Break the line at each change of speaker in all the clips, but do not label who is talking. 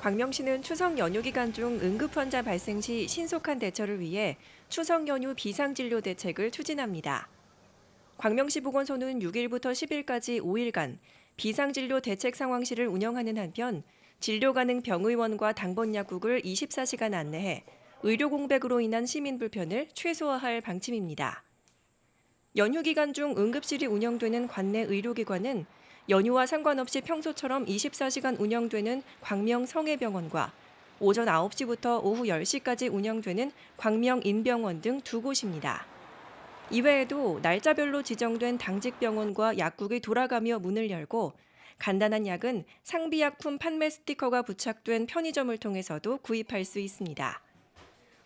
광명시는 추석 연휴 기간 중 응급 환자 발생 시 신속한 대처를 위해 추석 연휴 비상 진료 대책을 추진합니다. 광명시 보건소는 6일부터 10일까지 5일간 비상 진료 대책 상황실을 운영하는 한편 진료 가능 병의원과 당번 약국을 24시간 안내해 의료 공백으로 인한 시민 불편을 최소화할 방침입니다. 연휴 기간 중 응급실이 운영되는 관내 의료기관은 연휴와 상관없이 평소처럼 24시간 운영되는 광명 성해병원과 오전 9시부터 오후 10시까지 운영되는 광명 인병원 등 두 곳입니다. 이외에도 날짜별로 지정된 당직 병원과 약국이 돌아가며 문을 열고 간단한 약은 상비약품 판매 스티커가 부착된 편의점을 통해서도 구입할 수 있습니다.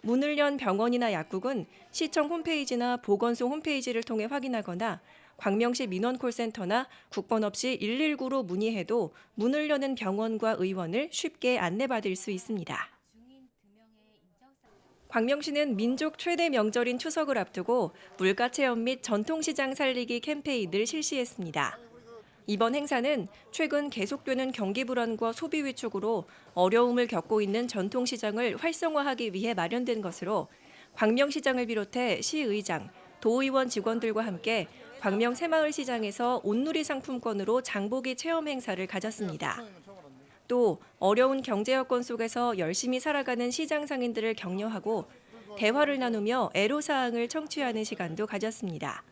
문을 연 병원이나 약국은 시청 홈페이지나 보건소 홈페이지를 통해 확인하거나 광명시 민원콜센터나 국번 없이 119로 문의해도 문을 여는 병원과 의원을 쉽게 안내받을 수 있습니다. 광명시는 민족 최대 명절인 추석을 앞두고 물가 체험 및 전통시장 살리기 캠페인을 실시했습니다. 이번 행사는 최근 계속되는 경기 불안과 소비 위축으로 어려움을 겪고 있는 전통시장을 활성화하기 위해 마련된 것으로 광명시장을 비롯해 시의장, 도의원 직원들과 함께 광명 새마을시장에서 온누리 상품권으로 장보기 체험 행사를 가졌습니다. 또 어려운 경제 여건 속에서 열심히 살아가는 시장 상인들을 격려하고 대화를 나누며 애로사항을 청취하는 시간도 가졌습니다.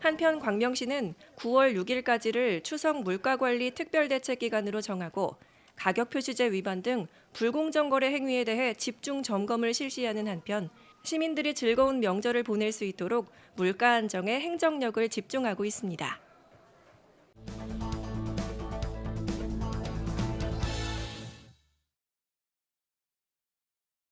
한편 광명시는 9월 6일까지를 추석 물가관리 특별대책 기간으로 정하고 가격 표시제 위반 등 불공정 거래 행위에 대해 집중 점검을 실시하는 한편 시민들이 즐거운 명절을 보낼 수 있도록 물가 안정에 행정력을 집중하고 있습니다.